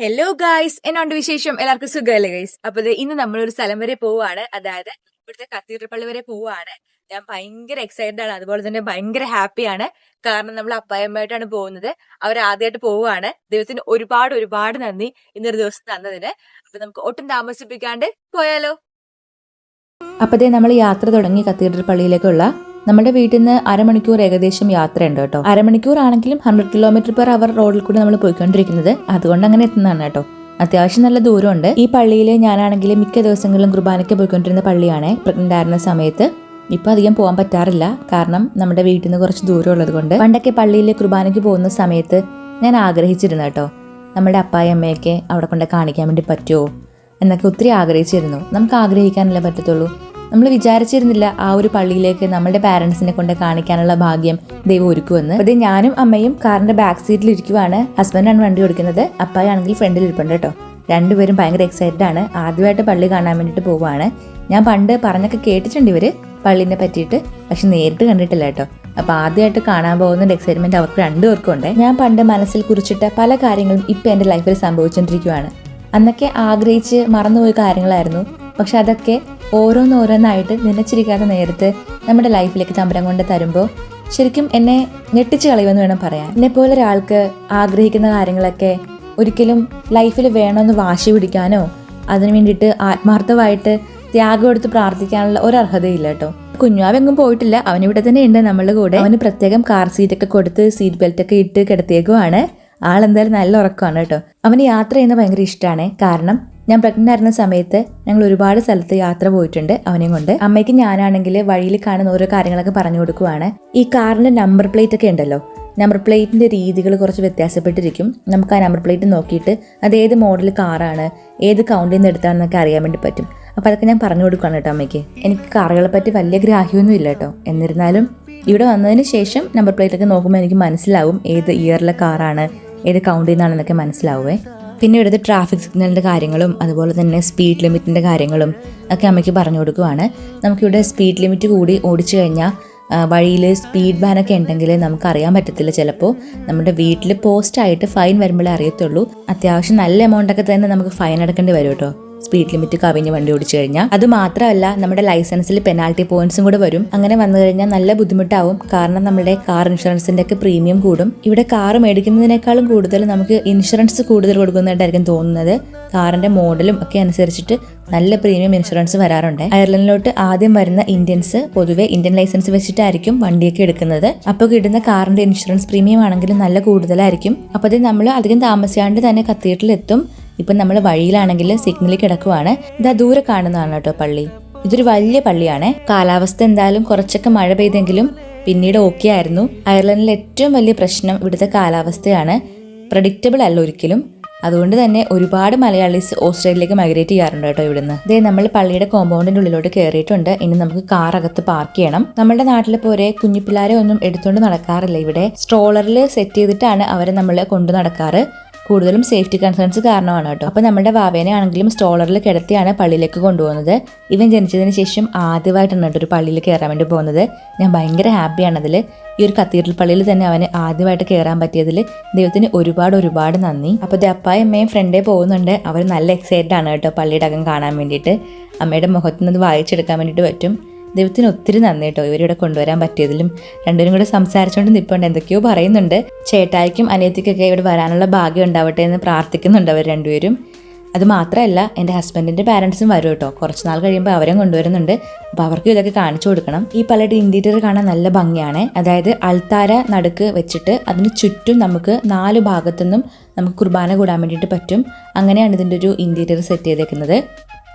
Hello guys എന്നോണ്ട് വിശേഷം? എല്ലാവർക്കും സുഖമല്ലേ ഗൈസ് അപ്പൊ ഇന്ന് നമ്മൾ ഒരു സ്ഥലം വരെ പോവാണ്. അതായത് ഇവിടുത്തെ കത്തീഡ്രൽ പള്ളി വരെ പോവാണ്. ഞാൻ ഭയങ്കര എക്സൈറ്റഡ് ആണ്. അതുപോലെ തന്നെ ഭയങ്കര ഹാപ്പിയാണ് കാരണം നമ്മൾ അപ്പായമ്മയായിട്ടാണ് പോകുന്നത്. അവർ ആദ്യമായിട്ട് പോവുകയാണ് ദൈവത്തിന് ഒരുപാട് ഒരുപാട് നന്ദി ഇന്നൊരു ദിവസം തന്നതിന്. അപ്പൊ നമുക്ക് ഒട്ടും താമസിപ്പിക്കാണ്ട് പോയാലോ. അപ്പതേ നമ്മൾ യാത്ര തുടങ്ങി കത്തീഡ്രൽ പള്ളിയിലേക്കുള്ള നമ്മുടെ വീട്ടിൽ നിന്ന് അരമണിക്കൂർ ഏകദേശം യാത്രയുണ്ട് കേട്ടോ. അരമണിക്കൂർ ആണെങ്കിലും ഹൺഡ്രഡ് കിലോമീറ്റർ പെർ അവർ റോഡിൽ കൂടി നമ്മൾ പോയിക്കൊണ്ടിരിക്കുന്നത്. അതുകൊണ്ട് അങ്ങനെ എത്തുന്നതാണ് കേട്ടോ. അത്യാവശ്യം നല്ല ദൂരമുണ്ട്. ഈ പള്ളിയിൽ ഞാനാണെങ്കിൽ മിക്ക ദിവസങ്ങളിലും കുർബാനയ്ക്ക് പോയിക്കൊണ്ടിരുന്ന പള്ളിയാണ് പ്രഗ്നന്റ് ആയിരുന്ന സമയത്ത്. ഇപ്പൊ അധികം പോകാൻ പറ്റാറില്ല. കാരണം നമ്മുടെ വീട്ടിൽ നിന്ന് കുറച്ച് ദൂരം ഉള്ളത് കൊണ്ട്. പണ്ടൊക്കെ പള്ളിയിൽ കുർബാനയ്ക്ക് പോകുന്ന സമയത്ത് ഞാൻ ആഗ്രഹിച്ചിരുന്നു കേട്ടോ. നമ്മുടെ അപ്പായ അമ്മയൊക്കെ അവിടെ കൊണ്ട് കാണിക്കാൻ വേണ്ടി പറ്റുമോ എന്നൊക്കെ ഒത്തിരി ആഗ്രഹിച്ചിരുന്നു. നമുക്ക് ആഗ്രഹിക്കാനല്ലേ പറ്റത്തുള്ളൂ. നമ്മൾ വിചാരിച്ചിരുന്നില്ല ആ ഒരു പള്ളിയിലേക്ക് നമ്മുടെ പാരൻസിനെ കൊണ്ട് കാണിക്കാനുള്ള ഭാഗ്യം ദൈവം ഒരുക്കുമെന്ന്. അതെ ഞാനും അമ്മയും കാറിന്റെ ബാക്ക് സീറ്റിൽ ഇരിക്കുവാണ്. ഹസ്ബൻഡാണ് വണ്ടി ഓടിക്കുന്നത് അപ്പായാണെങ്കിൽ ഫ്രണ്ടിൽ ഇരിപ്പുണ്ട് കേട്ടോ. രണ്ടുപേരും ഭയങ്കര എക്സൈറ്റഡ് ആണ്. ആദ്യമായിട്ട് പള്ളി കാണാൻ വേണ്ടിയിട്ട് പോവുകയാണ് ഞാൻ പണ്ട് പറഞ്ഞൊക്കെ കേട്ടിട്ടുണ്ട് ഇവർ പള്ളിനെ പറ്റിയിട്ട്. പക്ഷെ നേരിട്ട് കണ്ടിട്ടില്ല കേട്ടോ. അപ്പൊ ആദ്യമായിട്ട് കാണാൻ പോകുന്ന എക്സൈറ്റ്മെന്റ് അവർക്ക് രണ്ടുപേർക്കും ഉണ്ട്. ഞാൻ പണ്ട് മനസ്സിൽ കുറിച്ചിട്ട പല കാര്യങ്ങളും ഇപ്പൊ എന്റെ ലൈഫിൽ സംഭവിച്ചുകൊണ്ടിരിക്കുകയാണ് അന്നൊക്കെ ആഗ്രഹിച്ച് മറന്നുപോയ കാര്യങ്ങളായിരുന്നു. പക്ഷെ അതൊക്കെ ഓരോന്നോരോന്നായിട്ട് നനച്ചിരിക്കാത്ത നേരത്ത് നമ്മുടെ ലൈഫിലേക്ക് തമ്പരം കൊണ്ട് തരുമ്പോൾ ശരിക്കും എന്നെ ഞെട്ടിച്ച് കളയുമെന്ന് വേണം പറയാൻ. പോലെ ഒരാൾക്ക് ആഗ്രഹിക്കുന്ന കാര്യങ്ങളൊക്കെ ഒരിക്കലും ലൈഫിൽ വേണമെന്ന് വാശി പിടിക്കാനോ അതിനു വേണ്ടിയിട്ട് ആത്മാർത്ഥമായിട്ട് ത്യാഗം എടുത്ത് പ്രാർത്ഥിക്കാനുള്ള ഒരർഹതയില്ല കേട്ടോ. കുഞ്ഞാവെങ്ങും പോയിട്ടില്ല. അവൻ ഇവിടെ തന്നെ ഉണ്ട് നമ്മളുടെ കൂടെ. അവന് പ്രത്യേകം കാർ സീറ്റൊക്കെ കൊടുത്ത് സീറ്റ് ബെൽറ്റ് ഒക്കെ ഇട്ട് കിടത്തിയേക്കുവാണ്. ആളെന്തായാലും നല്ല ഉറക്കമാണ് കേട്ടോ. അവന് യാത്ര ചെയ്യുന്നത് ഭയങ്കര ഇഷ്ടമാണ് കാരണം ഞാൻ പ്രഗ്നന്റ് ആയിരുന്ന സമയത്ത് ഞങ്ങൾ ഒരുപാട് സ്ഥലത്ത് യാത്ര പോയിട്ടുണ്ട് അവനെയും കൊണ്ട്. അമ്മയ്ക്ക് ഞാനാണെങ്കിൽ വഴിയിൽ കാണുന്ന ഓരോ കാര്യങ്ങളൊക്കെ പറഞ്ഞു കൊടുക്കുവാണ്. ഈ കാറിന്റെ നമ്പർ പ്ലേറ്റ് ഒക്കെ ഉണ്ടല്ലോ. നമ്പർ പ്ലേറ്റിന്റെ രീതികൾ കുറച്ച് വ്യത്യാസപ്പെട്ടിരിക്കും. നമുക്ക് ആ നമ്പർ പ്ലേറ്റ് നോക്കിയിട്ട് അത് ഏത് മോഡൽ കാറാണ് ഏത് കൗണ്ടിൽ നിന്ന് എടുത്താണെന്നൊക്കെ അറിയാൻ വേണ്ടി പറ്റും. അപ്പോൾ അതൊക്കെ ഞാൻ പറഞ്ഞു കൊടുക്കുകയാണ് കേട്ടോ അമ്മയ്ക്ക്. എനിക്ക് കാറുകളെ പറ്റി വലിയ ഗ്രാഹ്യമൊന്നും ഇല്ല കേട്ടോ. എന്നിരുന്നാലും ഇവിടെ വന്നതിന് ശേഷം നമ്പർ പ്ലേറ്റ് ഒക്കെ നോക്കുമ്പോൾ എനിക്ക് മനസ്സിലാവും ഏത് ഇയറിലെ കാറാണ് ഏത് കൗണ്ടിൽ നിന്നാണെന്നൊക്കെ മനസ്സിലാവുമേ പിന്നെ ഇവിടുത്തെ ട്രാഫിക് സിഗ്നലിന്റെ കാര്യങ്ങളും അതുപോലെ തന്നെ സ്പീഡ് ലിമിറ്റിന്റെ കാര്യങ്ങളും ഒക്കെ അമ്മയ്ക്ക് പറഞ്ഞു കൊടുക്കുവാണ്. നമുക്കിവിടെ സ്പീഡ് ലിമിറ്റ് കൂടി ഓടിച്ചു കഴിഞ്ഞാൽ വഴിയിൽ സ്പീഡ് ബാനൊക്കെ ഉണ്ടെങ്കിൽ നമുക്ക് അറിയാൻ പറ്റത്തില്ല ചിലപ്പോൾ. നമ്മുടെ വീട്ടിൽ പോസ്റ്റായിട്ട് ഫൈൻ വരുമ്പോഴേ അറിയത്തുള്ളൂ. അത്യാവശ്യം നല്ല എമൗണ്ട് ഒക്കെ തന്നെ നമുക്ക് ഫൈൻ അടക്കേണ്ടി വരും കേട്ടോ. സ്പീഡ് ലിമിറ്റ് കവിഞ്ഞ് വണ്ടി ഓടിച്ചു കഴിഞ്ഞാൽ അത് മാത്രമല്ല നമ്മുടെ ലൈസൻസിൽ പെനാൽറ്റി പോയിന്റ്സും കൂടെ വരും. അങ്ങനെ വന്നു കഴിഞ്ഞാൽ നല്ല ബുദ്ധിമുട്ടാവും. കാരണം നമ്മുടെ കാർ ഇൻഷുറൻസിന്റെ ഒക്കെ പ്രീമിയം കൂടും. ഇവിടെ കാർ മേടിക്കുന്നതിനേക്കാളും കൂടുതൽ നമുക്ക് ഇൻഷുറൻസ് കൂടുതൽ കൊടുക്കുന്നതായിട്ടായിരിക്കും തോന്നുന്നത്. കാറിന്റെ മോഡലും ഒക്കെ അനുസരിച്ചിട്ട് നല്ല പ്രീമിയം ഇൻഷുറൻസ് വരാറുണ്ട്. അയർലൻഡിലോട്ട് ആദ്യം വരുന്ന ഇന്ത്യൻസ് പൊതുവെ ഇന്ത്യൻ ലൈസൻസ് വെച്ചിട്ടായിരിക്കും വണ്ടിയൊക്കെ എടുക്കുന്നത്. അപ്പോൾ കിട്ടുന്ന കാറിന്റെ ഇൻഷുറൻസ് പ്രീമിയം ആണെങ്കിലും നല്ല കൂടുതലായിരിക്കും. അപ്പോൾ അത് നമ്മൾ അധികം താമസിയാണ്ട് തന്നെ കത്തീഡ്രലെത്തും ഇപ്പം നമ്മൾ വഴിയിലാണെങ്കിൽ സിഗ്നലിൽ കിടക്കുവാണ്. ഇതാ ദൂരെ കാണുന്നതാണ് കേട്ടോ പള്ളി. ഇതൊരു വലിയ പള്ളിയാണ്. കാലാവസ്ഥ എന്തായാലും കുറച്ചൊക്കെ മഴ പെയ്തെങ്കിലും പിന്നീട് ഓക്കെ ആയിരുന്നു. അയർലൻഡിലെ ഏറ്റവും വലിയ പ്രശ്നം ഇവിടുത്തെ കാലാവസ്ഥയാണ്. പ്രഡിക്റ്റബിൾ അല്ല ഒരിക്കലും. അതുകൊണ്ട് തന്നെ ഒരുപാട് മലയാളീസ് ഓസ്ട്രേലിയയിലേക്ക് മൈഗ്രേറ്റ് ചെയ്യാറുണ്ട് കേട്ടോ ഇവിടുന്ന്. ഇതേ നമ്മൾ പള്ളിയുടെ കോമ്പൗണ്ടിന്റെ ഉള്ളിലോട്ട് കയറിയിട്ടുണ്ട് ഇനി നമുക്ക് കാർ അകത്ത് പാർക്ക് ചെയ്യണം. നമ്മുടെ നാട്ടിലെ പോലെ കുഞ്ഞുപിള്ളാരെ ഒന്നും എടുത്തുകൊണ്ട് നടക്കാറില്ല. ഇവിടെ സ്ട്രോളറിൽ സെറ്റ് ചെയ്തിട്ടാണ് അവരെ നമ്മൾ കൊണ്ടു നടക്കാറ്. കൂടുതലും സേഫ്റ്റി കൺസേൺസ് കാരണമാണ് കേട്ടോ. അപ്പോൾ നമ്മുടെ വാവേനെ ആണെങ്കിലും സ്റ്റോളറിൽ കിടത്തിയാണ് പള്ളിയിലേക്ക് കൊണ്ടുപോകുന്നത്. ഇവൻ ജനിച്ചതിന് ശേഷം ആദ്യമായിട്ടാണ് കേട്ടോ ഒരു പള്ളിയിൽ കയറാൻ വേണ്ടി പോകുന്നത്. ഞാൻ ഭയങ്കര ഹാപ്പിയാണ് അതിൽ ഈ ഒരു കത്തീഡ്രൽ പള്ളിയിൽ തന്നെ അവന് ആദ്യമായിട്ട് കയറാൻ പറ്റിയതിൽ ദൈവത്തിന് ഒരുപാട് ഒരുപാട് നന്ദി. അപ്പോൾ ഇത് അപ്പായും അമ്മയും ഫ്രണ്ടേ പോകുന്നുണ്ട്. അവർ നല്ല എക്സൈറ്റഡ് ആണ് കേട്ടോ പള്ളിയുടെ അകം കാണാൻ വേണ്ടിയിട്ട്. അമ്മയുടെ മുഖത്തുനിന്ന് വായിച്ചെടുക്കാൻ വേണ്ടിയിട്ട് പറ്റും. ദൈവത്തിന് ഒത്തിരി നന്ദി കേട്ടോ ഇവരിവിടെ കൊണ്ടുവരാൻ പറ്റിയതിലും രണ്ടുപേരും കൂടെ സംസാരിച്ചുകൊണ്ട് നിൽപ്പുണ്ട് എന്തൊക്കെയോ പറയുന്നുണ്ട്. ചേട്ടായിക്കും അനിയത്തിക്കൊക്കെ ഇവിടെ വരാനുള്ള ഭാഗ്യം ഉണ്ടാവട്ടെ എന്ന് പ്രാർത്ഥിക്കുന്നുണ്ട് അവർ രണ്ടുപേരും. അത് മാത്രമല്ല എന്റെ ഹസ്ബൻഡിന്റെ പാരൻസും വരും കേട്ടോ. കുറച്ച് നാൾ കഴിയുമ്പോൾ അവരും കൊണ്ടുവരുന്നുണ്ട്. അപ്പോൾ അവർക്കും ഇതൊക്കെ കാണിച്ചു കൊടുക്കണം. ഈ പലരുടെ ഇന്റീരിയർ കാണാൻ നല്ല ഭംഗിയാണ്. അതായത് അൾത്താര നടുക്ക് വെച്ചിട്ട് അതിന് ചുറ്റും നമുക്ക് നാല് ഭാഗത്തുനിന്നും നമുക്ക് കുർബാന കൂടാൻ വേണ്ടിയിട്ട് പറ്റും. അങ്ങനെയാണ് ഇതിന്റെ ഒരു ഇന്റീരിയർ സെറ്റ് ചെയ്തേക്കുന്നത്.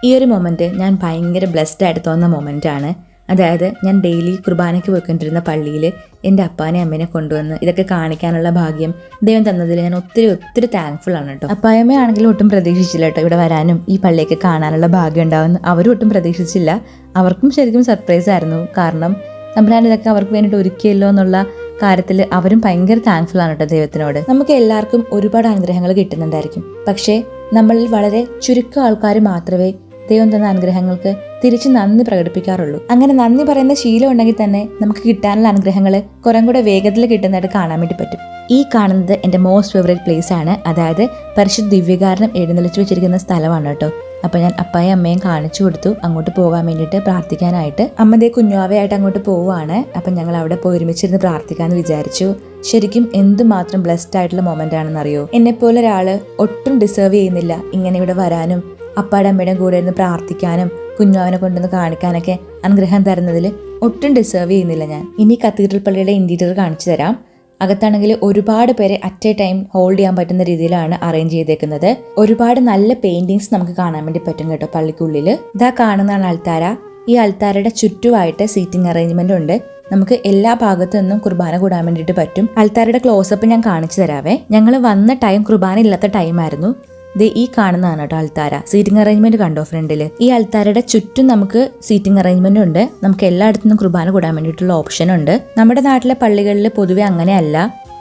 ഈ ഒരു മൊമെന്റ് ഞാൻ ഭയങ്കര ബ്ലെസ്ഡ് ആയിട്ട് തോന്നുന്ന മൊമെന്റ് ആണ്. അതായത് ഞാൻ ഡെയിലി കുർബാനയ്ക്ക് പോയിക്കൊണ്ടിരുന്ന പള്ളിയിൽ എന്റെ അപ്പാനെ അമ്മേനെ കൊണ്ടുവന്ന് ഇതൊക്കെ കാണിക്കാനുള്ള ഭാഗ്യം ദൈവം തന്നതിൽ ഞാൻ ഒത്തിരി ഒത്തിരി താങ്ക്ഫുൾ ആണ് കേട്ടോ. അപ്പായമ്മ ആണെങ്കിലും ഒട്ടും പ്രതീക്ഷിച്ചില്ല കേട്ടോ ഇവിടെ വരാനും ഈ പള്ളിയൊക്കെ കാണാനുള്ള ഭാഗ്യം ഉണ്ടാവുമെന്ന്. അവരും ഒട്ടും പ്രതീക്ഷിച്ചില്ല. അവർക്കും ശരിക്കും സർപ്രൈസ് ആയിരുന്നു. കാരണം തമ്പുരാൻ ഇതൊക്കെ അവർക്ക് വേണ്ടിയിട്ട് ഒരുക്കിയല്ലോ എന്നുള്ള കാര്യത്തിൽ അവരും ഭയങ്കര താങ്ക്ഫുൾ ആണ് കേട്ടോ ദൈവത്തിനോട്. നമുക്ക് എല്ലാവർക്കും ഒരുപാട് അനുഗ്രഹങ്ങൾ കിട്ടുന്നുണ്ടായിരിക്കും. പക്ഷേ നമ്മളിൽ വളരെ ചുരുക്കം ആൾക്കാർ മാത്രമേ ദൈവം തന്ന അനുഗ്രഹങ്ങൾക്ക് തിരിച്ച് നന്ദി പ്രകടിപ്പിക്കാറുള്ളൂ. അങ്ങനെ നന്ദി പറയുന്ന ശീലം ഉണ്ടെങ്കിൽ തന്നെ നമുക്ക് കിട്ടാനുള്ള അനുഗ്രഹങ്ങൾ കുറേ കൂടെ വേഗത്തിൽ കിട്ടുന്നതായിട്ട് കാണാൻ വേണ്ടി പറ്റും. ഈ കാണുന്നത് എന്റെ മോസ്റ്റ് ഫേവറേറ്റ് പ്ലേസ് ആണ്. അതായത് പരിശുദ്ധ ദിവ്യകാരണം എഴുന്നള്ളിച്ച് വെച്ചിരിക്കുന്ന സ്ഥലമാണ് കേട്ടോ. അപ്പോൾ ഞാൻ അപ്പായും അമ്മയും കാണിച്ചു കൊടുത്തു. അങ്ങോട്ട് പോകാൻ വേണ്ടിയിട്ട് പ്രാർത്ഥിക്കാനായിട്ട്. അമ്മതേ കുഞ്ഞാവയായിട്ട് അങ്ങോട്ട് പോവുകയാണ്. അപ്പം ഞങ്ങൾ അവിടെ പോയി ഒരുമിച്ചിരുന്ന് പ്രാർത്ഥിക്കാമെന്ന് വിചാരിച്ചു. ശരിക്കും എന്തുമാത്രം ബ്ലെസ്ഡ് ആയിട്ടുള്ള മൊമെന്റ് ആണെന്നറിയോ? എന്നെപ്പോലെ ഒരാൾ ഒട്ടും ഡിസേർവ് ചെയ്യുന്നില്ല. ഇങ്ങനെ ഇവിടെ വരാനും അപ്പാടെ അമ്മയുടെയും കൂടെ ഇരുന്ന് പ്രാർത്ഥിക്കാനും കുഞ്ഞുവാവനെ കൊണ്ടുവന്ന് കാണിക്കാനൊക്കെ അനുഗ്രഹം തരുന്നതിൽ ഒട്ടും ഡിസേർവ് ചെയ്യുന്നില്ല ഞാൻ. ഇനി കത്തീഡ്രൽ പള്ളിയുടെ ഇന്റീരിയർ കാണിച്ചു തരാം. അകത്താണെങ്കിൽ ഒരുപാട് പേരെ അറ്റ് എ ടൈം ഹോൾഡ് ചെയ്യാൻ പറ്റുന്ന രീതിയിലാണ് അറേഞ്ച് ചെയ്തേക്കുന്നത്. ഒരുപാട് നല്ല പെയിന്റിങ്സ് നമുക്ക് കാണാൻ വേണ്ടി പറ്റും കേട്ടോ പള്ളിക്കുള്ളിൽ ഇതാ കാണുന്നതാണ് അൾത്താര ഈ അൾത്താരയുടെ ചുറ്റുമായിട്ട് സീറ്റിംഗ് അറേഞ്ച്മെന്റ് ഉണ്ട്. നമുക്ക് എല്ലാ ഭാഗത്തു നിന്നും കുർബാന കൂടാൻ വേണ്ടിയിട്ട് പറ്റും. അൾത്താരയുടെ ക്ലോസപ്പ് ഞാൻ കാണിച്ചു തരാവേ. ഞങ്ങൾ വന്ന ടൈം കുർബാന ഇല്ലാത്ത ടൈം ആയിരുന്നു. ദേ ഈ കാണുന്നതാണ് കേട്ടോ അൾത്താര സീറ്റിംഗ് അറേഞ്ച്മെന്റ് കണ്ടോ ഫ്രണ്ടിൽ ഈ അൾത്താരയുടെ ചുറ്റും നമുക്ക് സീറ്റിംഗ് അറേഞ്ച്മെന്റ് ഉണ്ട്. നമുക്ക് എല്ലായിടത്തുനിന്നും കുർബാന കൂടാൻ വേണ്ടിയിട്ടുള്ള ഓപ്ഷൻ ഉണ്ട്. നമ്മുടെ നാട്ടിലെ പള്ളികളിൽ പൊതുവെ അങ്ങനെയല്ല.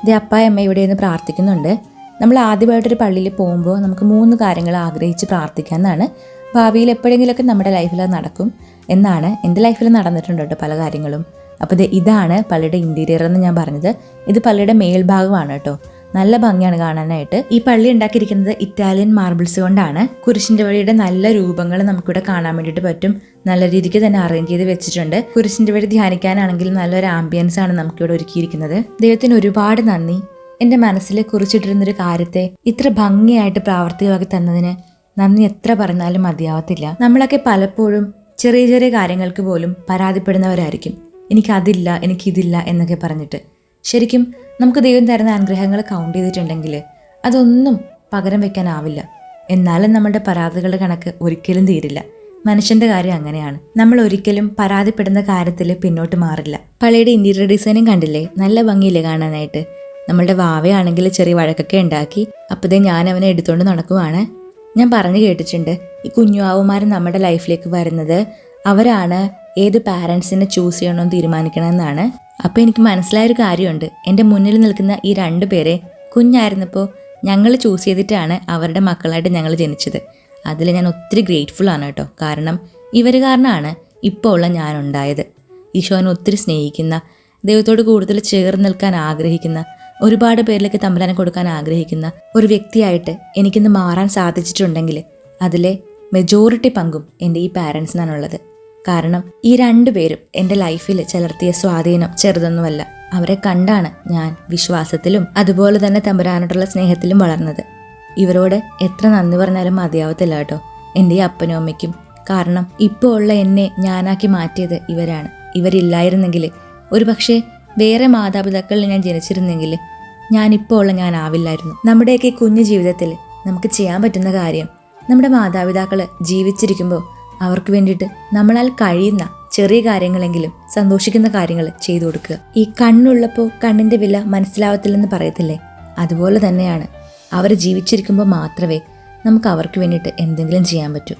ദേ അപ്പായമ്മ ഇവിടെ നിന്ന് പ്രാർത്ഥിക്കുന്നുണ്ട്. നമ്മൾ ആദ്യമായിട്ടൊരു പള്ളിയിൽ പോകുമ്പോൾ നമുക്ക് മൂന്ന് കാര്യങ്ങൾ ആഗ്രഹിച്ച് പ്രാർത്ഥിക്കാമെന്നാണ് ഭാവിയിൽ എപ്പോഴെങ്കിലുമൊക്കെ നമ്മുടെ ലൈഫിൽ നടക്കും. എന്നാണ് എന്റെ ലൈഫിൽ നടന്നിട്ടുണ്ട് പല കാര്യങ്ങളും. അപ്പോൾ ഇത് ഇതാണ് പള്ളിയുടെ ഇന്റീരിയർ എന്ന് ഞാൻ പറഞ്ഞത്. ഇത് പള്ളിയുടെ മേൽഭാഗമാണ് കേട്ടോ. നല്ല ഭംഗിയാണ് കാണാനായിട്ട്. ഈ പള്ളി ഉണ്ടാക്കിയിരിക്കുന്നത് ഇറ്റാലിയൻ മാർബിൾസ് കൊണ്ടാണ്. കുരിശിന്റെ വഴിയുടെ നല്ല രൂപങ്ങൾ നമുക്കിവിടെ കാണാൻ വേണ്ടിയിട്ട് പറ്റും. നല്ല രീതിക്ക് തന്നെ അറേഞ്ച് ചെയ്ത് വെച്ചിട്ടുണ്ട്. കുരിശിന്റെ വഴി ധ്യാനിക്കാനാണെങ്കിൽ നല്ലൊരു ആംബിയൻസ് ആണ് നമുക്കിവിടെ ഒരുക്കിയിരിക്കുന്നത്. ദൈവത്തിന് ഒരുപാട് നന്ദി. എന്റെ മനസ്സിൽ കുറിച്ചിട്ടിരുന്നൊരു കാര്യത്തെ ഇത്ര ഭംഗിയായിട്ട് പ്രാവർത്തികമാക്കി തന്നതിന് നന്ദി എത്ര പറഞ്ഞാലും മതിയാവത്തില്ല. നമ്മളൊക്കെ പലപ്പോഴും ചെറിയ ചെറിയ കാര്യങ്ങൾക്ക് പോലും പരാതിപ്പെടുന്നവരായിരിക്കും. എനിക്കതില്ല എനിക്കിതില്ല എന്നൊക്കെ പറഞ്ഞിട്ട്. ശരിക്കും നമുക്ക് ദൈവം തരുന്ന അനുഗ്രഹങ്ങൾ കൗണ്ട് ചെയ്തിട്ടുണ്ടെങ്കിൽ അതൊന്നും പകരം വെക്കാനാവില്ല. എന്നാലും നമ്മുടെ പരാതികളുടെ കണക്ക് ഒരിക്കലും തീരില്ല. മനുഷ്യന്റെ കാര്യം അങ്ങനെയാണ്. നമ്മൾ ഒരിക്കലും പരാതിപ്പെടുന്ന കാര്യത്തിൽ പിന്നോട്ട് മാറില്ല. പള്ളിയുടെ ഇന്റീരിയർ ഡിസൈനും കണ്ടില്ലേ? നല്ല ഭംഗിയില്ലേ കാണാനായിട്ട്? നമ്മളുടെ വാവയാണെങ്കിൽ ചെറിയ വഴക്കൊക്കെ ഉണ്ടാക്കി അപ്പോഴേ ഞാൻ അവനെ എടുത്തുകൊണ്ട് നടക്കുവാണ്. ഞാൻ പറഞ്ഞു കേട്ടിട്ടുണ്ട് ഈ കുഞ്ഞുവാവുമാർ നമ്മുടെ ലൈഫിലേക്ക് വരുന്നത് അവരാണ് ഏത് പാരൻസിനെ ചൂസ് ചെയ്യണമെന്ന് തീരുമാനിക്കണമെന്നാണ്. അപ്പോൾ എനിക്ക് മനസ്സിലായൊരു കാര്യമുണ്ട്. എന്റെ മുന്നിൽ നിൽക്കുന്ന ഈ രണ്ട് പേരെ കുഞ്ഞായിരുന്നപ്പോൾ ഞങ്ങൾ ചൂസ് ചെയ്തിട്ടാണ് അവരുടെ മക്കളായിട്ട് ഞങ്ങൾ ജനിച്ചത്. അതിൽ ഞാൻ ഒത്തിരി ഗ്രേറ്റ്ഫുൾ ആണ് കേട്ടോ. കാരണം ഇവർ കാരണമാണ് ഇപ്പോൾ ഉള്ള ഞാൻ ഉണ്ടായത് ഈശോനെ ഒത്തിരി സ്നേഹിക്കുന്ന ദൈവത്തോട് കൂടുതൽ ചേർന്ന് നിൽക്കാൻ ആഗ്രഹിക്കുന്ന ഒരുപാട് പേരിലേക്ക് തമ്പലാനം കൊടുക്കാൻ ആഗ്രഹിക്കുന്ന ഒരു വ്യക്തിയായിട്ട് എനിക്കിന്ന് മാറാൻ സാധിച്ചിട്ടുണ്ടെങ്കിൽ അതിലെ മെജോറിറ്റി പങ്കും എന്റെ ഈ പാരൻസിനാണുള്ളത് കാരണം ഈ രണ്ടുപേരും എന്റെ ലൈഫിൽ ചെലുത്തിയ സ്വാധീനം ചെറുതൊന്നുമല്ല. അവരെ കണ്ടാണ് ഞാൻ വിശ്വാസത്തിലും അതുപോലെ തന്നെ തമ്പുരാനോടുള്ള സ്നേഹത്തിലും വളർന്നത്. ഇവരോട് എത്ര നന്ദി പറഞ്ഞാലും മതിയാവത്തില്ല കേട്ടോ. എന്റെ ഈ അപ്പനും അമ്മയ്ക്കും. കാരണം ഇപ്പോൾ ഉള്ള എന്നെ ഞാനാക്കി മാറ്റിയത് ഇവരാണ്. ഇവരില്ലായിരുന്നെങ്കിൽ ഒരു പക്ഷേ വേറെ മാതാപിതാക്കളിൽ ഞാൻ ജനിച്ചിരുന്നെങ്കിൽ ഞാൻ ഇപ്പോൾ ഉള്ള ഞാൻ ആവില്ലായിരുന്നു. നമ്മുടെയൊക്കെ കുഞ്ഞു ജീവിതത്തിൽ നമുക്ക് ചെയ്യാൻ പറ്റുന്ന കാര്യം നമ്മുടെ മാതാപിതാക്കൾ ജീവിച്ചിരിക്കുമ്പോൾ അവർക്ക് വേണ്ടിയിട്ട് നമ്മളാൽ കഴിയുന്ന ചെറിയ കാര്യങ്ങളെങ്കിലും സന്തോഷിക്കുന്ന കാര്യങ്ങൾ ചെയ്തു കൊടുക്കുക. ഈ കണ്ണുള്ളപ്പോൾ കണ്ണിന്റെ വില മനസ്സിലാവത്തില്ലെന്ന് പറയത്തില്ലേ? അതുപോലെ തന്നെയാണ് അവർ ജീവിച്ചിരിക്കുമ്പോൾ മാത്രമേ നമുക്ക് അവർക്ക് വേണ്ടിയിട്ട് എന്തെങ്കിലും ചെയ്യാൻ പറ്റൂ.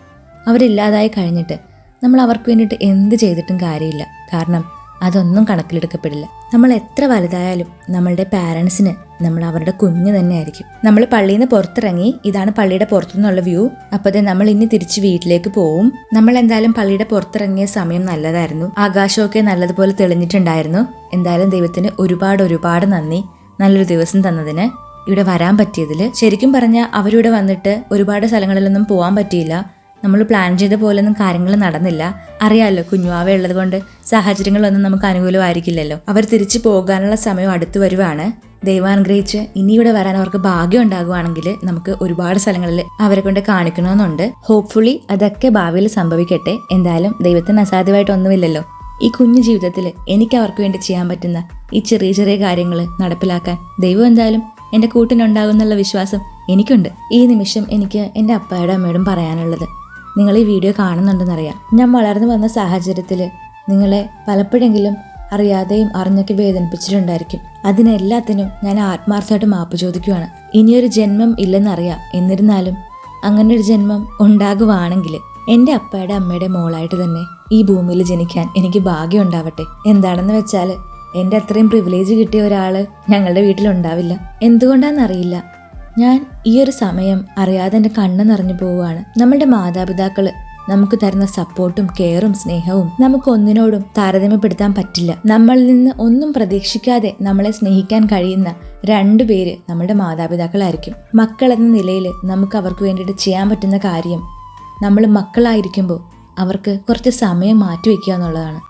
അവരില്ലാതായി കഴിഞ്ഞിട്ട് നമ്മൾ അവർക്ക് വേണ്ടിയിട്ട് എന്ത് ചെയ്തിട്ടും കാര്യമില്ല. കാരണം അതൊന്നും കണക്കിലെടുക്കപ്പെടില്ല. നമ്മൾ എത്ര വലുതായാലും നമ്മളുടെ പാരൻസിന് നമ്മൾ അവരുടെ കുഞ്ഞ് തന്നെയായിരിക്കും. നമ്മൾ പള്ളിയിൽ നിന്ന് പുറത്തിറങ്ങി ഇതാണ് പള്ളിയുടെ പുറത്തുനിന്നുള്ള വ്യൂ അപ്പോഴത്തെ നമ്മൾ ഇനി തിരിച്ച് വീട്ടിലേക്ക് പോവും. നമ്മൾ എന്തായാലും പള്ളിയുടെ പുറത്തിറങ്ങിയ സമയം നല്ലതായിരുന്നു. ആകാശമൊക്കെ നല്ലതുപോലെ തെളിഞ്ഞിട്ടുണ്ടായിരുന്നു. എന്തായാലും ദൈവത്തിന് ഒരുപാട് ഒരുപാട് നന്ദി. നല്ലൊരു ദിവസം തന്നതിന്. ഇവിടെ വരാൻ പറ്റിയതിൽ ശരിക്കും പറഞ്ഞാൽ അവരിവിടെ വന്നിട്ട് ഒരുപാട് സ്ഥലങ്ങളിലൊന്നും പോകാൻ പറ്റിയില്ല. നമ്മൾ പ്ലാൻ ചെയ്ത പോലൊന്നും കാര്യങ്ങൾ നടന്നില്ല. അറിയാമല്ലോ കുഞ്ഞുവാവ ഉള്ളത് കൊണ്ട് സാഹചര്യങ്ങളൊന്നും നമുക്ക് അനുകൂലമായിരിക്കില്ലല്ലോ. അവർ തിരിച്ചു പോകാനുള്ള സമയം അടുത്തു വരുവാണ്. ദൈവാനുഗ്രഹിച്ച് ഇനി ഇവിടെ വരാൻ അവർക്ക് ഭാഗ്യം ഉണ്ടാകുവാണെങ്കിൽ നമുക്ക് ഒരുപാട് സ്ഥലങ്ങളിൽ അവരെ കൊണ്ട് കാണിക്കണമെന്നുണ്ട്. ഹോപ്പ്ഫുള്ളി അതൊക്കെ ഭാവിയിൽ സംഭവിക്കട്ടെ. എന്തായാലും ദൈവത്തിന് അസാധ്യമായിട്ടൊന്നുമില്ലല്ലോ ഈ കുഞ്ഞു ജീവിതത്തിൽ എനിക്ക് അവർക്ക് വേണ്ടി ചെയ്യാൻ പറ്റുന്ന ഈ ചെറിയ ചെറിയ കാര്യങ്ങൾ നടപ്പിലാക്കാൻ ദൈവം എന്തായാലും എന്റെ കൂട്ടിനുണ്ടാകുന്നുള്ള വിശ്വാസം എനിക്കുണ്ട്. ഈ നിമിഷം എനിക്ക് എന്റെ അപ്പായുടെ അമ്മയോടും പറയാനുള്ളത് നിങ്ങൾ ഈ വീഡിയോ കാണുന്നുണ്ടെന്നറിയാം. ഞാൻ വളർന്നു വന്ന സാഹചര്യത്തിൽ നിങ്ങളെ പലപ്പോഴെങ്കിലും അറിയാതെയും അറിഞ്ഞൊക്കെ വേദനിപ്പിച്ചിട്ടുണ്ടായിരിക്കും. അതിനെല്ലാത്തിനും ഞാൻ ആത്മാർത്ഥമായിട്ട് മാപ്പ് ചോദിക്കുകയാണ് ഇനിയൊരു ജന്മം ഇല്ലെന്നറിയാം. എന്നിരുന്നാലും അങ്ങനെ ഒരു ജന്മം ഉണ്ടാകുവാണെങ്കിൽ എന്റെ അപ്പയുടെ അമ്മയുടെ മോളായിട്ട് തന്നെ ഈ ഭൂമിയിൽ ജനിക്കാൻ എനിക്ക് ഭാഗ്യം ഉണ്ടാവട്ടെ. എന്താണെന്ന് വെച്ചാൽ എന്റെ അത്രയും പ്രിവിലേജ് കിട്ടിയ ഒരാൾ ഞങ്ങളുടെ വീട്ടിലുണ്ടാവില്ല. എന്തുകൊണ്ടാണെന്നറിയില്ല. ഞാൻ ഈ ഒരു സമയം അറിയാതെ എന്റെ കണ്ണ് നിറഞ്ഞു പോവുകയാണ്. നമ്മുടെ മാതാപിതാക്കൾ നമുക്ക് തരുന്ന സപ്പോർട്ടും കെയറും സ്നേഹവും നമുക്ക് ഒന്നിനോടും താരതമ്യപ്പെടുത്താൻ പറ്റില്ല. നമ്മളിൽ നിന്ന് ഒന്നും പ്രതീക്ഷിക്കാതെ നമ്മളെ സ്നേഹിക്കാൻ കഴിയുന്ന രണ്ടു പേര് നമ്മുടെ മാതാപിതാക്കളായിരിക്കും. മക്കൾ എന്ന നിലയിൽ നമുക്ക് അവർക്ക് വേണ്ടിയിട്ട് ചെയ്യാൻ പറ്റുന്ന കാര്യം നമ്മൾ മക്കളായിരിക്കുമ്പോൾ അവർക്ക് കുറച്ച് സമയം മാറ്റിവെക്കുക എന്നുള്ളതാണ്.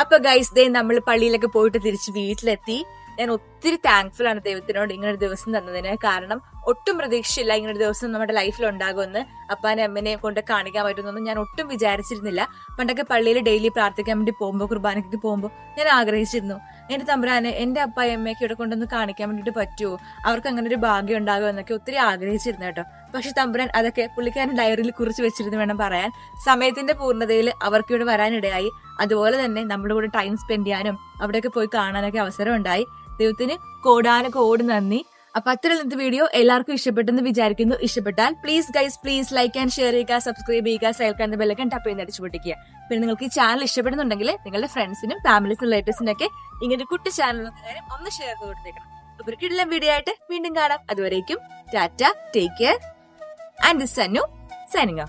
അപ്പൊ ഗൈസ് ദേ നമ്മൾ പള്ളിയിലൊക്കെ പോയിട്ട് തിരിച്ച് വീട്ടിലെത്തി. ഞാൻ ഒത്തിരി താങ്ക്ഫുൾ ആണ് ദൈവത്തിനോട് ഇങ്ങനൊരു ദിവസം തന്നതിന്. കാരണം ഒട്ടും പ്രതീക്ഷയില്ല ഇങ്ങനൊരു ദിവസം നമ്മുടെ ലൈഫിൽ ഉണ്ടാകുമെന്ന്. അപ്പാനെ അമ്മനെയും കൊണ്ട് കാണിക്കാൻ പറ്റുമെന്നൊന്നും ഞാൻ ഒട്ടും വിചാരിച്ചിരുന്നില്ല. പണ്ടൊക്കെ പള്ളിയിൽ ഡെയിലി പ്രാർത്ഥിക്കാൻ വേണ്ടി പോകുമ്പോൾ കുർബാനയ്ക്ക് പോകുമ്പോൾ ഞാൻ ആഗ്രഹിച്ചിരുന്നു. എന്റെ തമ്പുരാനെ എന്റെ അപ്പായ അമ്മയൊക്കെ ഇവിടെ കൊണ്ടൊന്ന് കാണിക്കാൻ വേണ്ടിയിട്ട് പറ്റുമോ അവർക്ക് അങ്ങനെ ഒരു ഭാഗ്യം ഉണ്ടാകുമോ എന്നൊക്കെ ഒത്തിരി ആഗ്രഹിച്ചിരുന്നു കേട്ടോ. പക്ഷെ തമ്പുരാൻ അതൊക്കെ പുള്ളിക്കാരൻ ഡയറിയിൽ കുറിച്ച് വെച്ചിരുന്നു വേണം പറയാൻ. സമയത്തിന്റെ പൂർണതയിൽ അവർക്ക് ഇവിടെ വരാനിടയായി. അതുപോലെ തന്നെ നമ്മുടെ കൂടെ ടൈം സ്പെൻഡ് ചെയ്യാനും അവിടെയൊക്കെ പോയി കാണാനൊക്കെ അവസരം ഉണ്ടായി ദൈവത്തിന് കോടാന കോട് നന്ദി. അപ്പൊ അത്തരം ഇന്നത്തെ വീഡിയോ എല്ലാവർക്കും ഇഷ്ടപ്പെട്ടെന്ന് വിചാരിക്കുന്നു. ഇഷ്ടപ്പെട്ടാൽ please guys please like and share ചെയ്യുക സബ്സ്ക്രൈബ് ചെയ്യുക സൈൽക്കാൻ ബെല്ലൊക്കെ ടപ്പ് ചെയ്ത് അടിച്ചു പൊട്ടിക്കുക പിന്നെ നിങ്ങൾക്ക് ഈ ചാനൽ ഇഷ്ടപ്പെടുന്നുണ്ടെങ്കിൽ നിങ്ങളുടെ ഫ്രണ്ട്സിനും ഫാമിലീസിനും റിലേറ്റീവ്സിനും ഒക്കെ ഇങ്ങനെ കുട്ടി ചാനൽ ഒന്ന് ഷെയർ ചെയ്ത് കൊടുത്തേക്കണം. ഒരു കിടിലം വീഡിയോ ആയിട്ട് വീണ്ടും കാണാം. അതുവരേക്കും tata take care and this Sannu signing